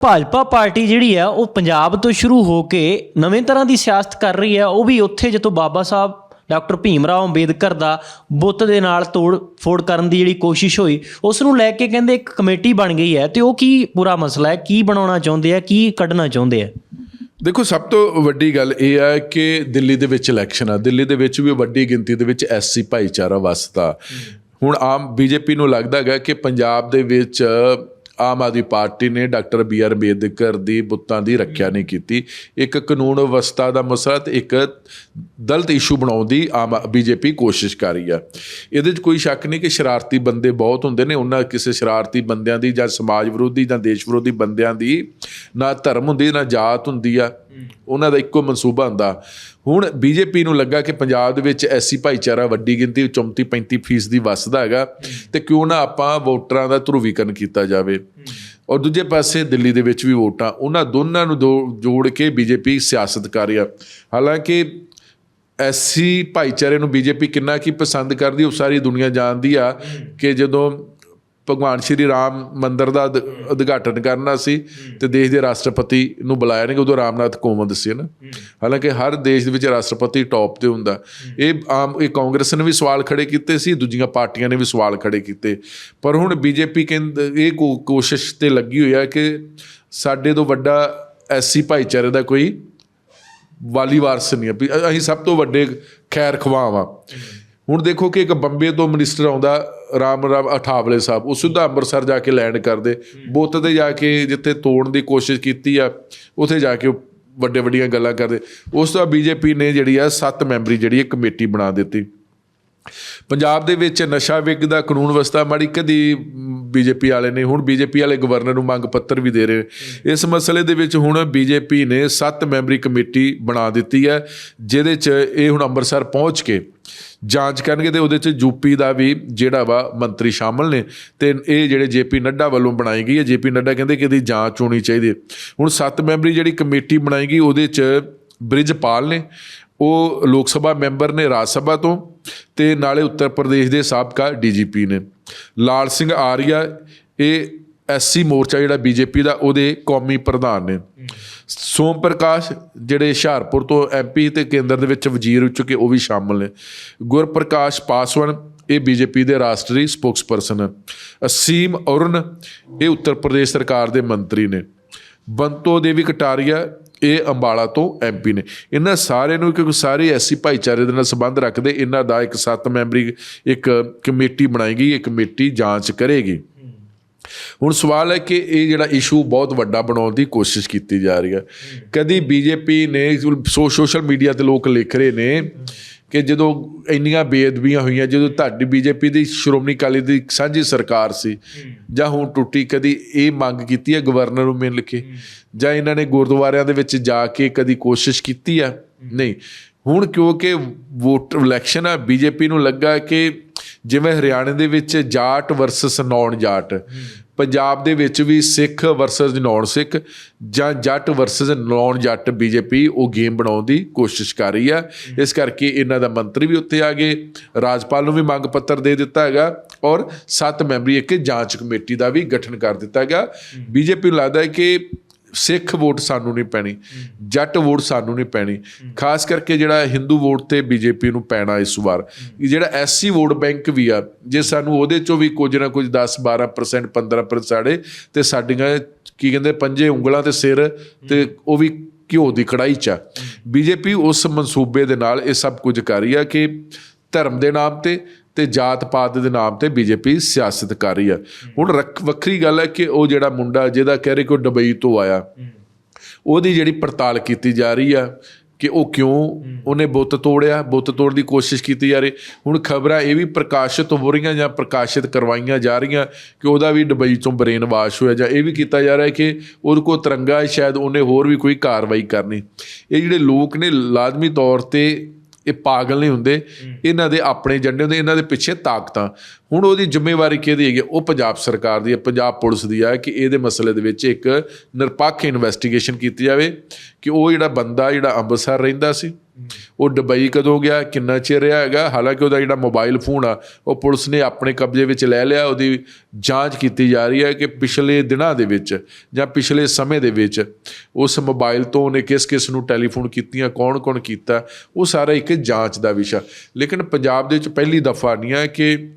Bhajpa party ਜਿਹੜੀ ਆ ਉਹ ਪੰਜਾਬ ਤੋਂ ਸ਼ੁਰੂ ਹੋ ਕੇ ਨਵੇਂ ਤਰ੍ਹਾਂ ਦੀ ਸਿਆਸਤ ਕਰ ਰਹੀ ਹੈ ਉਹ ਵੀ ਉੱਥੇ ਜਦੋਂ ਬਾਬਾ ਸਾਹਿਬ ਡਾਕਟਰ ਭੀਮ ਰਾਓ ਅੰਬੇਦਕਰ ਦਾ ਬੁੱਤ ਦੇ ਨਾਲ ਤੋੜ ਫੋੜ ਕਰਨ ਦੀ ਜਿਹੜੀ ਕੋਸ਼ਿਸ਼ ਹੋਈ ਉਸ ਨੂੰ ਲੈ ਕੇ ਕਹਿੰਦੇ ਇੱਕ ਕਮੇਟੀ ਬਣ ਗਈ ਹੈ ਤੇ ਉਹ ਕੀ ਪੂਰਾ ਮਸਲਾ ਹੈ? ਕੀ ਬਣਾਉਣਾ ਚਾਹੁੰਦੇ ਆ? ਕੀ ਕੱਢਣਾ ਚਾਹੁੰਦੇ ਆ? ਦੇਖੋ ਸਭ ਤੋਂ ਵੱਡੀ ਗੱਲ ਇਹ ਹੈ ਕਿ ਦਿੱਲੀ ਦੇ ਵਿੱਚ ਇਲੈਕਸ਼ਨ ਆ ਦਿੱਲੀ ਦੇ ਵਿੱਚ ਵੀ ਵੱਡੀ ਗਿਣਤੀ ਦੇ ਵਿੱਚ ਐਸਸੀ ਭਾਈਚਾਰਾ ਵਸਦਾ। ਹੁਣ ਆਮ ਬੀਜੇਪੀ ਨੂੰ ਲੱਗਦਾ ਹੈਗਾ ਕਿ ਪੰਜਾਬ ਦੇ ਵਿੱਚ ਆਮ ਆਦਮੀ ਪਾਰਟੀ ਨੇ ਡਾਕਟਰ ਬੀ ਆਰ ਅੰਬੇਦਕਰ ਦੀ ਬੁੱਤਾਂ ਦੀ ਰੱਖਿਆ ਨਹੀਂ ਕੀਤੀ। ਇੱਕ ਕਾਨੂੰਨ ਵਿਵਸਥਾ ਦਾ ਮਸਲਾ ਤੇ ਇੱਕ ਦਲਤ ਇਸ਼ੂ ਬਣਾਉਣ ਦੀ ਆਮ ਬੀਜੇਪੀ ਕੋਸ਼ਿਸ਼ ਕਰ ਰਹੀ ਆ। ਇਹਦੇ 'ਚ ਕੋਈ ਸ਼ੱਕ ਨਹੀਂ ਕਿ ਸ਼ਰਾਰਤੀ ਬੰਦੇ ਬਹੁਤ ਹੁੰਦੇ ਨੇ। ਉਹਨਾਂ ਕਿਸੇ ਸ਼ਰਾਰਤੀ ਬੰਦਿਆਂ ਦੀ ਜਾਂ ਸਮਾਜ ਵਿਰੋਧੀ ਜਾਂ ਦੇਸ਼ ਵਿਰੋਧੀ ਬੰਦਿਆਂ ਦੀ ਨਾ ਧਰਮ ਹੁੰਦੀ, ਨਾ ਜਾਤ ਹੁੰਦੀ ਆ। ਉਹਨਾਂ ਦਾ ਇੱਕੋ ਮਨਸੂਬਾ ਹੁੰਦਾ। ਹੁਣ ਬੀਜੇਪੀ ਨੂੰ ਲੱਗਾ ਕਿ ਪੰਜਾਬ ਦੇ ਵਿੱਚ ਐਸੀ ਭਾਈਚਾਰਾ ਵੱਡੀ ਗਿਣਤੀ 34 35% ਫੀਸਦੀ ਵੱਸਦਾ ਹੈਗਾ ਤੇ ਕਿਉਂ ਨਾ ਆਪਾਂ ਵੋਟਰਾਂ ਦਾ ਧਰੂਵੀਕਰਨ ਕੀਤਾ ਜਾਵੇ। ਔਰ ਦੂਜੇ ਪਾਸੇ ਦਿੱਲੀ ਦੇ ਵਿੱਚ ਵੀ ਵੋਟਾਂ, ਉਹਨਾਂ ਦੋਨਾਂ ਨੂੰ ਦੋ- ਜੋੜ ਕੇ ਬੀਜੇਪੀ ਸਿਆਸਤ ਕਰ ਰਹੀ ਆ। ਹਾਲਾਂਕਿ ਐਸੀ ਭਾਈਚਾਰੇ ਨੂੰ ਬੀਜੇਪੀ ਕਿੰਨਾ ਕੀ ਪਸੰਦ ਕਰਦੀ, ਉਹ ਸਾਰੀ ਦੁਨੀਆ ਜਾਣਦੀ ਆ ਕਿ ਜਦੋਂ ਭਗਵਾਨ ਸ਼੍ਰੀ ਰਾਮ ਮੰਦਿਰ ਦਾ ਉਦ- ਉਦਘਾਟਨ ਕਰਨਾ ਸੀ ਤੇ ਦੇਸ਼ ਦੇ ਰਾਸ਼ਟਰਪਤੀ ਨੂੰ ਬੁਲਾਇਆ ਨਹੀਂ ਉਦੋਂ ਰਾਮਨਾਥ ਕੋਵਿੰਦ ਸੀ ਨਾ? ਹਾਲਾਂਕਿ ਹਰ ਦੇਸ਼ ਦੇ ਵਿੱਚ ਰਾਸ਼ਟਰਪਤੀ ਟੌਪ ਤੇ ਹੁੰਦਾ। ਇਹ ਆਮ, ਇਹ ਕਾਂਗਰਸ ਨੇ ਵੀ ਸਵਾਲ ਖੜੇ ਕੀਤੇ ਸੀ, ਦੂਜੀਆਂ ਪਾਰਟੀਆਂ ਨੇ ਵੀ ਸਵਾਲ ਖੜੇ ਕੀਤੇ। ਪਰ ਹੁਣ ਬੀਜੇਪੀ ਕਹਿੰਦੇ ਇਹ ਕੋਸ਼ਿਸ਼ ਤੇ ਲੱਗੀ ਹੋਈ ਹੈ ਕਿ ਸਾਡੇ ਤੋਂ ਵੱਡਾ ਐਸੀ ਭਾਈਚਾਰੇ ਦਾ ਕੋਈ ਵਾਲੀ ਵਾਰਸ ਨਹੀਂ ਆ ਵੀ ਅਸੀਂ ਸਭ ਤੋਂ ਵੱਡੇ ਖੈਰ ਖਵਾਹ ਵਾਂ। ਹੁਣ ਦੇਖੋ ਕਿ ਇੱਕ ਬੰਬੇ ਤੋਂ ਮਿਨਿਸਟਰ ਆਉਂਦਾ ਰਾਮ ਰਾਮ ਅਠਾਵਲੇ ਸਾਹਿਬ ਉਹ ਸਿੱਧਾ ਅੰਮ੍ਰਿਤਸਰ ਜਾ ਕੇ ਲੈਂਡ ਕਰਦੇ। ਬੁੱਤ ਤੇ ਜਾ ਕੇ ਜਿੱਥੇ ਤੋੜਨ ਦੀ ਕੋਸ਼ਿਸ਼ ਕੀਤੀ ਆ ਉੱਥੇ ਜਾ ਕੇ ਵੱਡੇ ਵੱਡੀਆਂ ਗੱਲਾਂ ਕਰਦੇ। ਉਸ ਤੋਂ ਬਾਅਦ ਬੀਜੇਪੀ ਨੇ ਜਿਹੜੀ ਆ ਸੱਤ ਮੈਂਬਰੀ ਜਿਹੜੀ ਕਮੇਟੀ ਬਣਾ ਦਿੱਤੀ। ਪੰਜਾਬ ਦੇ ਵਿੱਚ ਨਸ਼ਾ ਵਿਕਦਾ ਕਾਨੂੰਨ ਵਿਵਸਥਾ ਮਾੜੀ ਕਦੀ ਬੀਜੇਪੀ ਵਾਲੇ ਨੇ ਹੁਣ ਬੀਜੇਪੀ ਵਾਲੇ ਗਵਰਨਰ ਨੂੰ ਮੰਗ ਪੱਤਰ ਵੀ ਦੇ ਰਹੇ ਇਸ ਮਸਲੇ ਦੇ ਵਿੱਚ ਹੁਣ ਬੀਜੇਪੀ ਨੇ ਸੱਤ ਮੈਂਬਰੀ ਕਮੇਟੀ ਬਣਾ ਦਿੱਤੀ ਹੈ, ਜਿਹਦੇ 'ਚ ਇਹ ਹੁਣ ਅੰਮ੍ਰਿਤਸਰ ਪਹੁੰਚ ਕੇ ਜਾਂਚ ਕਰਨਗੇ ਤੇ ਉਹਦੇ 'ਚ ਯੂਪੀ ਦਾ ਵੀ ਜਿਹੜਾ ਵਾ ਮੰਤਰੀ ਸ਼ਾਮਲ ਨੇ ਤੇ ਇਹ ਜਿਹੜੇ ਜੇਪੀ ਨੱਡਾ ਵੱਲੋਂ ਬਣਾਈ ਗਈ ਹੈ ਜੇਪੀ ਨੱਡਾ ਕਹਿੰਦੇ ਕਿ ਇਹਦੀ ਜਾਂਚ ਹੋਣੀ ਚਾਹੀਦੀ ਹੈ। ਹੁਣ ਸੱਤ ਮੈਂਬਰੀ ਜਿਹੜੀ ਕਮੇਟੀ ਬਣਾਈ ਗਈ, ਉਹਦੇ 'ਚ ਬ੍ਰਿਜਪਾਲ ਨੇ, ਉਹ ਲੋਕ ਸਭਾ ਮੈਂਬਰ ਨੇ ਰਾਜ ਸਭਾ ਤੋਂ ਤੇ ਨਾਲੇ ਉੱਤਰ ਪ੍ਰਦੇਸ਼ ਦੇ ਸਾਬਕਾ ਡੀਜੀਪੀ ਨੇ। ਲਾਲ ਸਿੰਘ ਆਰੀਆ, ਇਹ ਐਸਸੀ ਮੋਰਚਾ ਜਿਹੜਾ ਬੀਜੇਪੀ ਦਾ, ਉਹਦੇ ਕੌਮੀ ਪ੍ਰਧਾਨ ਨੇ। ਸੋਮ ਪ੍ਰਕਾਸ਼, ਜਿਹੜੇ ਹੁਸ਼ਿਆਰਪੁਰ ਤੋਂ ਐਮਪੀ ਤੇ ਕੇਂਦਰ ਦੇ ਵਿੱਚ ਵਜ਼ੀਰ ਹੋ ਚੁੱਕੇ ਉਹ ਵੀ ਸ਼ਾਮਲ ਨੇ। ਗੁਰਪ੍ਰਕਾਸ਼ ਪਾਸਵਾਨ, ਇਹ ਬੀਜੇਪੀ ਦੇ ਰਾਸ਼ਟਰੀ ਸਪੋਕਸਪਰਸਨ ਅਸੀਮ ਅਰੁਣ, ਇਹ ਉੱਤਰ ਪ੍ਰਦੇਸ਼ ਸਰਕਾਰ ਦੇ ਮੰਤਰੀ ਨੇ। ਬੰਤੋ ਦੇਵੀ ਕਟਾਰੀਆ ਇਹ ਅੰਬਾਲਾ ਤੋਂ ਐਮਪੀ ਨੇ। ਇਹਨਾਂ ਸਾਰਿਆਂ ਨੂੰ ਕਿਉਂਕਿ ਸਾਰੇ ਐਸੀ ਭਾਈਚਾਰੇ ਦੇ ਨਾਲ ਸੰਬੰਧ ਰੱਖਦੇ, ਇਹਨਾਂ ਦਾ ਇੱਕ ਸੱਤ ਮੈਂਬਰੀ ਇੱਕ ਕਮੇਟੀ ਬਣਾਈ ਗਈ ਇਹ ਕਮੇਟੀ ਜਾਂਚ ਕਰੇਗੀ। ਹੁਣ ਸਵਾਲ ਹੈ ਕਿ ਇਹ ਜਿਹੜਾ ਇਸ਼ੂ ਬਹੁਤ ਵੱਡਾ ਬਣਾਉਣ ਦੀ ਕੋਸ਼ਿਸ਼ ਕੀਤੀ ਜਾ ਰਹੀ ਹੈ। ਕਦੀ ਬੀਜੇਪੀ ਨੇ ਸੋ ਸੋਸ਼ਲ ਮੀਡੀਆ ਤੇ ਲੋਕ ਲਿਖ ਰਹੇ ਨੇ ਕਿ ਜਦੋਂ ਇੰਨੀਆਂ ਬੇਅਦਬੀਆਂ ਹੋਈਆਂ ਜਦੋਂ ਤੁਹਾਡੀ ਬੀਜੇਪੀ ਦੀ ਸ਼੍ਰੋਮਣੀ ਅਕਾਲੀ ਦੀ ਸਾਂਝੀ ਸਰਕਾਰ ਸੀ ਜਾਂ ਹੁਣ ਟੁੱਟੀ ਕਦੀ ਇਹ ਮੰਗ ਕੀਤੀ ਹੈ ਗਵਰਨਰ ਨੂੰ ਮਿਲ ਕੇ ਜਾਂ ਇਹਨਾਂ ਨੇ ਗੁਰਦੁਆਰਿਆਂ ਦੇ ਵਿੱਚ ਜਾ ਕੇ ਕਦੀ ਕੋਸ਼ਿਸ਼ ਕੀਤੀ ਆ? ਨਹੀਂ। ਹੁਣ ਕਿਉਂਕਿ ਵੋਟ ਇਲੈਕਸ਼ਨ ਆ ਬੀਜੇਪੀ ਨੂੰ ਲੱਗਾ ਕਿ ਜਿਵੇਂ ਹਰਿਆਣੇ ਦੇ ਵਿੱਚ ਜਾਟ ਵਰਸਸ ਨੌਨ ਜਾਟ ਪੰਜਾਬ ਦੇ ਵਿੱਚ ਵੀ ਸਿੱਖ ਵਰਸਸ ਨੌਨ ਸਿੱਖ ਜਾਂ Jatt versus non Jatt BJP ਉਹ ਗੇਮ ਬਣਾਉਣ ਦੀ ਕੋਸ਼ਿਸ਼ ਕਰ ਰਹੀ ਹੈ ਇਸ ਕਰਕੇ ਇਹਨਾਂ ਦਾ ਮੰਤਰੀ ਵੀ ਉੱਥੇ ਆ ਗਏ, ਰਾਜਪਾਲ ਨੂੰ ਵੀ ਮੰਗ ਪੱਤਰ ਦੇ ਦਿੱਤਾ ਹੈਗਾ ਔਰ ਸੱਤ ਮੈਂਬਰੀ ਇੱਕ ਜਾਂਚ ਕਮੇਟੀ ਦਾ ਵੀ ਗਠਨ ਕਰ ਦਿੱਤਾ ਗਿਆ। ਬੀਜੇਪੀ ਨੂੰ ਲੱਗਦਾ ਹੈ ਕਿ ਸਿੱਖ ਵੋਟ ਸਾਨੂੰ ਨਹੀਂ ਪੈਣੀ ਜੱਟ ਵੋਟ ਸਾਨੂੰ ਨਹੀਂ ਪੈਣੀ। ਖਾਸ ਕਰਕੇ ਜਿਹੜਾ ਹਿੰਦੂ ਵੋਟ ਤੇ ਬੀਜੇਪੀ ਨੂੰ ਪੈਣਾ ਇਸ ਵਾਰ। ਜਿਹੜਾ ਐਸਸੀ ਵੋਟ ਬੈਂਕ ਵੀ ਆ ਜੇ ਸਾਨੂੰ ਉਹਦੇ ਚੋਂ ਵੀ ਕੁਝ ਨਾ ਕੁਝ 10 12% 15% ਸਾੜੇ ਤੇ ਸਾਡੀਆਂ ਕੀ ਕਹਿੰਦੇ ਪੰਜੇ ਉਂਗਲਾਂ ਤੇ ਸਿਰ ਤੇ ਉਹ ਵੀ ਘਿਓ ਦੀ ਕੜਾਈ ਚ ਆ। ਬੀਜੇਪੀ ਉਸ ਮਨਸੂਬੇ ਦੇ ਨਾਲ ਇਹ ਸਭ ਕੁਝ ਕਰ ਰਹੀ ਆ ਕਿ ਧਰਮ ਦੇ ਨਾਮ ਤੇ ਤੇ ਜਾਤ ਪਾਤ ਦੇ ਨਾਮ ਤੇ ਬੀਜੇਪੀ ਸਿਆਸਤ ਕਰ ਰਹੀ ਆ ਹੁਣ ਵੱਖਰੀ ਗੱਲ ਹੈ ਕਿ ਉਹ ਜਿਹੜਾ ਮੁੰਡਾ ਜਿਹਦਾ ਕਹਿ ਰਹੇ ਕਿ ਉਹ ਦੁਬਈ ਤੋਂ ਆਇਆ ਉਹਦੀ ਜਿਹੜੀ ਪੜਤਾਲ ਕੀਤੀ ਜਾ ਰਹੀ ਆ ਕਿ ਉਹ ਕਿਉਂ ਉਹਨੇ ਬੁੱਤ ਤੋੜਿਆ ਬੁੱਤ ਤੋੜ ਦੀ ਕੋਸ਼ਿਸ਼ ਕੀਤੀ ਜਾ ਰਹੀ। ਹੁਣ ਖਬਰਾਂ ਇਹ ਵੀ ਪ੍ਰਕਾਸ਼ਿਤ ਹੋ ਰਹੀਆਂ ਜਾਂ ਪ੍ਰਕਾਸ਼ਿਤ ਕਰਵਾਈਆਂ ਜਾ ਰਹੀਆਂ ਕਿ ਉਹਦਾ ਵੀ ਦੁਬਈ ਤੋਂ ਬ੍ਰੇਨ ਵਾਸ਼ ਹੋਇਆ ਜਾਂ ਇਹ ਵੀ ਕੀਤਾ ਜਾ ਰਿਹਾ ਕਿ ਉਹਦੇ ਕੋਲ ਤਿਰੰਗਾ ਹੈ ਸ਼ਾਇਦ ਉਹਨੇ ਹੋਰ ਵੀ ਕੋਈ ਕਾਰਵਾਈ ਕਰਨੀ। ਇਹ ਜਿਹੜੇ ਲੋਕ ਨੇ ਲਾਜ਼ਮੀ ਤੌਰ ਤੇ ਇਹ ਪਾਗਲ ਨਹੀਂ ਹੁੰਦੇ। ਇਹਨਾਂ ਦੇ ਆਪਣੇ ਏਜੰਡੇ ਹੁੰਦੇ ਇਹਨਾਂ ਦੇ ਪਿੱਛੇ ਤਾਕਤਾਂ। ਹੁਣ ਉਹਦੀ ਜ਼ਿੰਮੇਵਾਰੀ ਕਿਹਦੀ ਹੈਗੀ? ਉਹ ਪੰਜਾਬ ਸਰਕਾਰ ਦੀ ਹੈ ਪੰਜਾਬ ਪੁਲਿਸ ਦੀ ਹੈ ਕਿ ਇਹਦੇ ਮਸਲੇ ਦੇ ਵਿੱਚ ਇੱਕ ਨਿਰਪੱਖ ਇਨਵੈਸਟੀਗੇਸ਼ਨ ਕੀਤੀ ਜਾਵੇ ਕਿ ਉਹ ਜਿਹੜਾ ਬੰਦਾ ਜਿਹੜਾ ਅੰਮ੍ਰਿਤਸਰ ਰਹਿੰਦਾ ਸੀ ਉਹ ਦੁਬਈ ਕਦੋਂ ਗਿਆ, ਕਿੰਨਾ ਚਿਰ ਰਿਹਾ ਹੈਗਾ, ਹਾਲਾਂਕਿ ਉਹਦਾ ਜਿਹੜਾ ਮੋਬਾਈਲ ਫੋਨ ਆ, ਉਹ ਪੁਲਿਸ ਨੇ ਆਪਣੇ ਕਬਜ਼ੇ ਵਿੱਚ ਲੈ ਲਿਆ, ਉਹਦੀ ਜਾਂਚ ਕੀਤੀ ਜਾ ਰਹੀ ਹੈ ਕਿ ਪਿਛਲੇ ਦਿਨਾਂ ਦੇ ਵਿੱਚ ਜਾਂ ਪਿਛਲੇ ਸਮੇਂ ਦੇ ਵਿੱਚ ਉਸ ਮੋਬਾਈਲ ਤੋਂ ਉਹਨੇ ਕਿਸ ਕਿਸ ਨੂੰ ਟੈਲੀਫੋਨ ਕੀਤੀਆਂ, ਕੌਣ-ਕੌਣ ਕੀਤਾ, ਉਹ ਸਾਰਾ ਇੱਕ ਜਾਂਚ ਦਾ ਵਿਸ਼ਾ। ਲੇਕਿਨ ਪੰਜਾਬ ਦੇ ਵਿੱਚ ਪਹਿਲੀ ਦਫਾ ਨਹੀਂ ਹੈ ਕਿ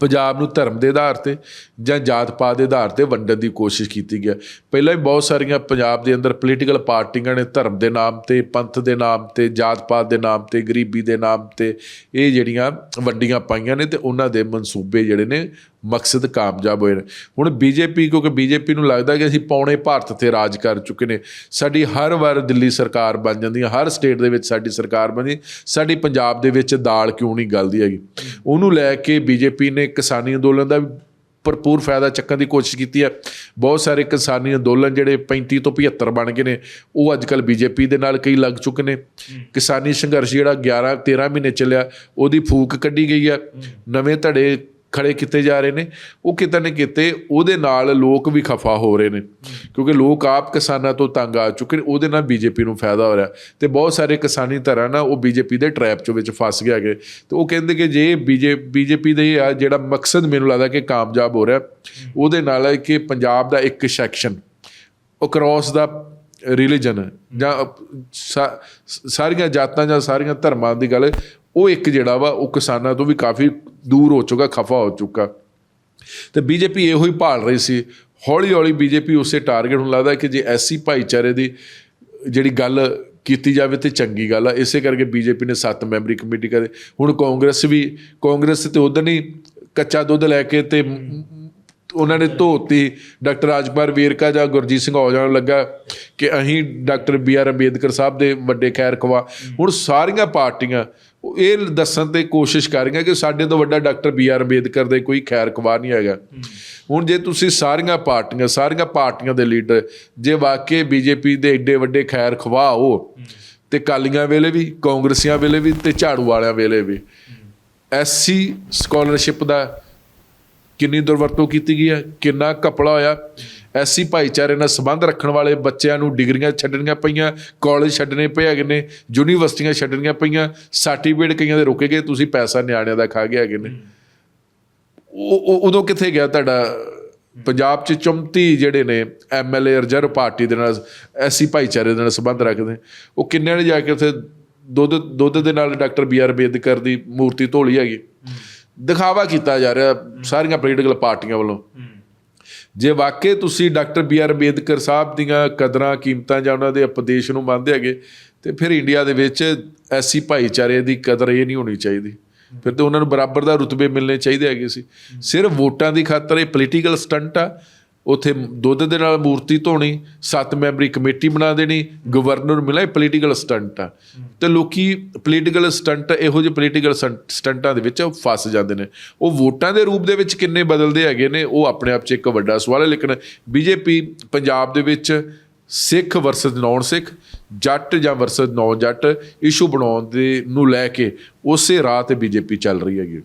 ਪੰਜਾਬ ਨੂੰ ਧਰਮ ਦੇ ਆਧਾਰ ਤੇ ਜਾਂ ਜਾਤ ਪਾਤ ਦੇ ਆਧਾਰ ਤੇ ਵੰਡਣ ਦੀ ਕੋਸ਼ਿਸ਼ ਕੀਤੀ ਗਿਆ ਪਹਿਲਾਂ ਵੀ ਬਹੁਤ ਸਾਰੀਆਂ ਪੰਜਾਬ ਦੇ ਅੰਦਰ ਪੋਲੀਟੀਕਲ ਪਾਰਟੀਆਂ ਨੇ ਧਰਮ ਦੇ ਨਾਮ ਤੇ, ਪੰਥ ਦੇ ਨਾਮ ਤੇ, ਜਾਤ ਪਾਤ ਦੇ ਨਾਮ ਤੇ, ਗਰੀਬੀ ਦੇ ਨਾਮ ਤੇ ਇਹ ਜਿਹੜੀਆਂ ਵੰਡੀਆਂ ਪਾਈਆਂ ਨੇ ਤੇ ਉਹਨਾਂ ਦੇ ਮਨਸੂਬੇ ਜਿਹੜੇ ਨੇ ਮਕਸਦ ਕਾਮਯਾਬ ਹੋਏ ਨੇ। ਹੁਣ ਬੀਜੇਪੀ, ਕਿਉਂਕਿ ਬੀਜੇਪੀ ਨੂੰ ਲੱਗਦਾ ਕਿ ਅਸੀਂ ਪੌਣੇ ਭਾਰਤ ਤੇ ਰਾਜ ਕਰ ਚੁੱਕੇ ਨੇ। ਸਾਡੀ ਹਰ ਵਾਰ ਦਿੱਲੀ ਸਰਕਾਰ ਬਣ ਜਾਂਦੀ ਹੈ, ਹਰ ਸਟੇਟ ਦੇ ਵਿੱਚ ਸਾਡੀ ਸਰਕਾਰ ਬਣਦੀ ਸਾਡੀ ਪੰਜਾਬ ਦੇ ਵਿੱਚ ਦਾਲ ਕਿਉਂ ਨਹੀਂ ਗਲਦੀ ਹੈਗੀ? ਉਹਨੂੰ ਲੈ ਕੇ ਬੀਜੇਪੀ ਨੇ ਕਿਸਾਨੀ ਅੰਦੋਲਨ ਦਾ ਭਰਪੂਰ ਫਾਇਦਾ ਚੱਕਣ ਦੀ ਕੋਸ਼ਿਸ਼ ਕੀਤੀ ਹੈ। ਬਹੁਤ ਸਾਰੇ ਕਿਸਾਨੀ ਅੰਦੋਲਨ ਜਿਹੜੇ 35 ਤੋਂ 75 ਬਣ ਗਏ ਨੇ, ਉਹ ਅੱਜ ਕੱਲ ਬੀਜੇਪੀ ਦੇ ਨਾਲ ਕਈ ਲੱਗ ਚੁੱਕੇ ਨੇ। ਕਿਸਾਨੀ ਸੰਘਰਸ਼ ਜਿਹੜਾ 11 13 ਮਹੀਨੇ ਚੱਲਿਆ, ਉਹਦੀ ਫੂਕ ਕੱਢੀ ਗਈ ਹੈ। ਨਵੇਂ ਧੜੇ ਖੜੇ ਕੀਤੇ ਜਾ ਰਹੇ ਨੇ, ਉਹ ਕਿਤੇ ਨਾ ਕਿਤੇ ਉਹਦੇ ਨਾਲ ਲੋਕ ਵੀ ਖਫਾ ਹੋ ਰਹੇ ਨੇ। ਕਿਉਂਕਿ ਲੋਕ ਆਪ ਕਿਸਾਨਾਂ ਤੋਂ ਤੰਗ ਆ ਚੁੱਕੇ ਨੇ, ਉਹਦੇ ਨਾਲ ਬੀਜੇਪੀ ਨੂੰ ਫਾਇਦਾ ਹੋ ਰਿਹਾ। ਤੇ ਬਹੁਤ ਸਾਰੇ ਕਿਸਾਨੀ ਧਰਾਂ ਨਾ ਉਹ ਬੀਜੇਪੀ ਦੇ ਟ੍ਰੈਪ ਚ ਵਿੱਚ ਫਸ ਗਿਆ ਗਏ ਤੇ ਉਹ ਕਹਿੰਦੇ ਕਿ ਜੇ ਬੀਜੇ, ਬੀਜੇਪੀ ਦੇ ਆ ਜਿਹੜਾ ਮਕਸਦ ਮੈਨੂੰ ਲੱਗਦਾ ਕਿ ਕਾਮਯਾਬ ਹੋ ਰਿਹਾ, ਉਹਦੇ ਨਾਲ ਹੈ ਕਿ ਪੰਜਾਬ ਦਾ ਇੱਕ ਸੈਕਸ਼ਨ ਅਕ੍ਰੋਸ ਦਾ ਰਿਲੀਜਨ ਜਾਂ ਸਾ- ਸਾਰੀਆਂ ਜਾਤਾਂ ਜਾਂ ਸਾਰੀਆਂ ਧਰਮਾਂ ਦੀ ਗੱਲ ਉਹ ਇੱਕ ਜਿਹੜਾ ਵਾ, ਉਹ ਕਿਸਾਨਾਂ ਤੋਂ ਵੀ ਕਾਫੀ ਦੂਰ ਹੋ ਚੁੱਕਾ, ਖਫਾ ਹੋ ਚੁੱਕਾ। ਤੇ ਬੀਜੇਪੀ ਇਹੋ ਹੀ ਭਾਲ ਰਹੀ ਸੀ। ਹੌਲੀ ਹੌਲੀ ਬੀਜੇਪੀ ਉਸੇ ਟਾਰਗੇਟ ਨੂੰ ਲੱਗਦਾ ਕਿ ਜੇ ਐਸੀ ਭਾਈਚਾਰੇ ਦੀ ਜਿਹੜੀ ਗੱਲ ਕੀਤੀ ਜਾਵੇ ਤੇ ਚੰਗੀ ਗੱਲ ਆ। ਇਸੇ ਕਰਕੇ ਬੀਜੇਪੀ ਨੇ ਸੱਤ ਮੈਂਬਰੀ ਕਮੇਟੀ ਕਰੇ। ਹੁਣ ਕਾਂਗਰਸ ਵੀ, ਕਾਂਗਰਸ ਤੇ ਉਦੋਂ ਹੀ ਕੱਚਾ ਦੁੱਧ ਲੈ ਕੇ ਤੇ ਉਹਨਾਂ ਨੇ ਧੋਤੀ। ਡਾਕਟਰ ਰਾਜਪਾਲ ਵੇਰਕਾ ਜਾਂ ਗੁਰਜੀਤ ਸਿੰਘ ਔਜਲਾ ਨੂੰ ਲੱਗਾ ਕਿ ਅਸੀਂ doctor B R Ambedkar Sahib ਦੇ ਵੱਡੇ ਖੈਰ ਖਵਾ। ਹੁਣ ਸਾਰੀਆਂ ਪਾਰਟੀਆਂ ਇਹ ਦੱਸਣ ਤੇ ਕੋਸ਼ਿਸ਼ ਕਰ ਰਹੀਆਂ ਕਿ ਸਾਡੇ ਤੋਂ ਵੱਡਾ ਡਾਕਟਰ ਬੀ ਆਰ ਅੰਬੇਦਕਰ ਦੇ ਕੋਈ ਖੈਰ ਖਵਾ ਨਹੀਂ ਹੈਗਾ। ਹੁਣ ਜੇ ਤੁਸੀਂ ਸਾਰੀਆਂ ਪਾਰਟੀਆਂ ਸਾਰੀਆਂ ਪਾਰਟੀਆਂ ਦੇ ਲੀਡਰ, ਜੇ ਵਾਕਈ ਬੀਜੇਪੀ ਦੇ ਏਡੇ ਵੱਡੇ ਖੈਰ ਖਵਾ ਹੋ ਤੇ ਕਾਲੀਆਂ ਵੇਲੇ ਵੀ, ਕਾਂਗਰਸੀਆਂ ਵੇਲੇ ਵੀ ਤੇ ਝਾੜੂ ਵਾਲਿਆਂ ਵੇਲੇ ਵੀ। ਐਸਸੀ ਸਕਾਲਰਸ਼ਿਪ ਦਾ ਕਿੰਨੀ ਦੁਰਵਰਤੋਂ ਕੀਤੀ ਗਈ ਹੈ, ਕਿੰਨਾ ਕਪੜਾ ਹੋਇਆ। ਐਸੀ ਭਾਈਚਾਰੇ ਨਾਲ ਸੰਬੰਧ ਰੱਖਣ ਵਾਲੇ ਬੱਚਿਆਂ ਨੂੰ ਡਿਗਰੀਆਂ ਛੱਡਣੀਆਂ ਪਈਆਂ, ਕਾਲਜ ਛੱਡਣੇ ਪਏ ਹੈਗੇ ਨੇ, ਯੂਨੀਵਰਸਿਟੀਆਂ ਛੱਡਣੀਆਂ ਪਈਆਂ ਸਰਟੀਫਿਕੇਟ ਕਈਆਂ ਦੇ ਰੁਕੇ ਗਏ, ਤੁਸੀਂ ਪੈਸਾ ਨਿਆਣਿਆਂ ਦਾ ਖਾ ਗਏ ਹੈਗੇ ਨੇ। ਉਹ ਉਦੋਂ ਕਿੱਥੇ ਗਿਆ ਤੁਹਾਡਾ? ਪੰਜਾਬ 'ਚ 34 ਜਿਹੜੇ ਨੇ ਐਮਐਲਏ ਰਿਜ਼ਰਵ ਪਾਰਟੀ ਦੇ ਨਾਲ, ਐਸੀ ਭਾਈਚਾਰੇ ਦੇ ਨਾਲ ਸੰਬੰਧ ਰੱਖਦੇ ਉਹ ਕਿੰਨਿਆਂ ਨੇ ਜਾ ਕੇ ਉੱਥੇ ਦੁੱਧ ਦੁੱਧ ਦੇ ਨਾਲ ਡਾਕਟਰ ਬੀ ਆਰ ਅੰਬੇਦਕਰ ਦੀ ਮੂਰਤੀ ਧੋਲੀ ਹੈਗੀ। ਦਿਖਾਵਾ ਕੀਤਾ ਜਾ ਰਿਹਾ ਸਾਰੀਆਂ ਪੋਲੀਟੀਕਲ ਪਾਰਟੀਆਂ ਵੱਲੋਂ। ਜੇ ਵਾਕਈ ਤੁਸੀਂ doctor B R Ambedkar Sahib ਦੀਆਂ ਕਦਰਾਂ, ਕੀਮਤਾਂ ਜਾਂ ਉਹਨਾਂ ਦੇ ਉਪਦੇਸ਼ ਨੂੰ ਮੰਨਦੇ ਹੈਗੇ, ਤੇ ਫਿਰ ਇੰਡੀਆ ਦੇ ਵਿੱਚ ਐਸੀ ਭਾਈਚਾਰੇ ਦੀ ਕਦਰ ਇਹ ਨਹੀਂ ਹੋਣੀ ਚਾਹੀਦੀ। ਫਿਰ ਤੇ ਉਹਨਾਂ ਨੂੰ ਬਰਾਬਰ ਦਾ ਰੁਤਬੇ ਮਿਲਣੇ ਚਾਹੀਦੇ ਹੈਗੇ ਸੀ। ਸਿਰਫ ਵੋਟਾਂ ਦੀ ਖਾਤਰ ਇਹ ਪੋਲੀਟੀਕਲ ਸਟੰਟ ਆ। ਉਥੇ ਦੁੱਧ ਦੇ ਨਾਲ ਮੂਰਤੀ ਧੋਣੀ, ਸੱਤ ਮੈਂਬਰੀ ਕਮੇਟੀ ਬਣਾ ਦੇਣੀ, ਗਵਰਨਰ ਮਿਲਾ ਇਹ ਪੋਲੀਟੀਕਲ ਸਟੰਟ ਆ। ਤੇ ਲੋਕੀ ਪੋਲੀਟੀਕਲ ਸਟੰਟ ਇਹੋ ਜਿਹੇ ਪੋਲੀਟੀਕਲ ਸਟੰਟਾਂ ਦੇ ਵਿੱਚ ਫਸ ਜਾਂਦੇ ਨੇ। ਉਹ ਵੋਟਾਂ ਦੇ ਰੂਪ ਦੇ ਵਿੱਚ ਕਿੰਨੇ ਬਦਲਦੇ ਹੈਗੇ ਨੇ, ਉਹ ਆਪਣੇ ਆਪ 'ਚ ਇੱਕ ਵੱਡਾ ਸਵਾਲ ਹੈ, ਲੇਕਿਨ ਬੀਜੇਪੀ ਪੰਜਾਬ ਦੇ ਵਿੱਚ ਸਿੱਖ ਵਰਸਸ ਨੌਨ ਸਿੱਖ ਜੱਟ ਜਾਂ ਵਰਸਸ ਨੌਨ ਜੱਟ ਇਸ਼ੂ ਬਣਾਉਣ ਦੇ ਨੂੰ ਲੈ ਕੇ ਉਸੇ ਰਾਹ ਤੇ ਬੀਜੇਪੀ ਚੱਲ ਰਹੀ ਹੈਗੀ।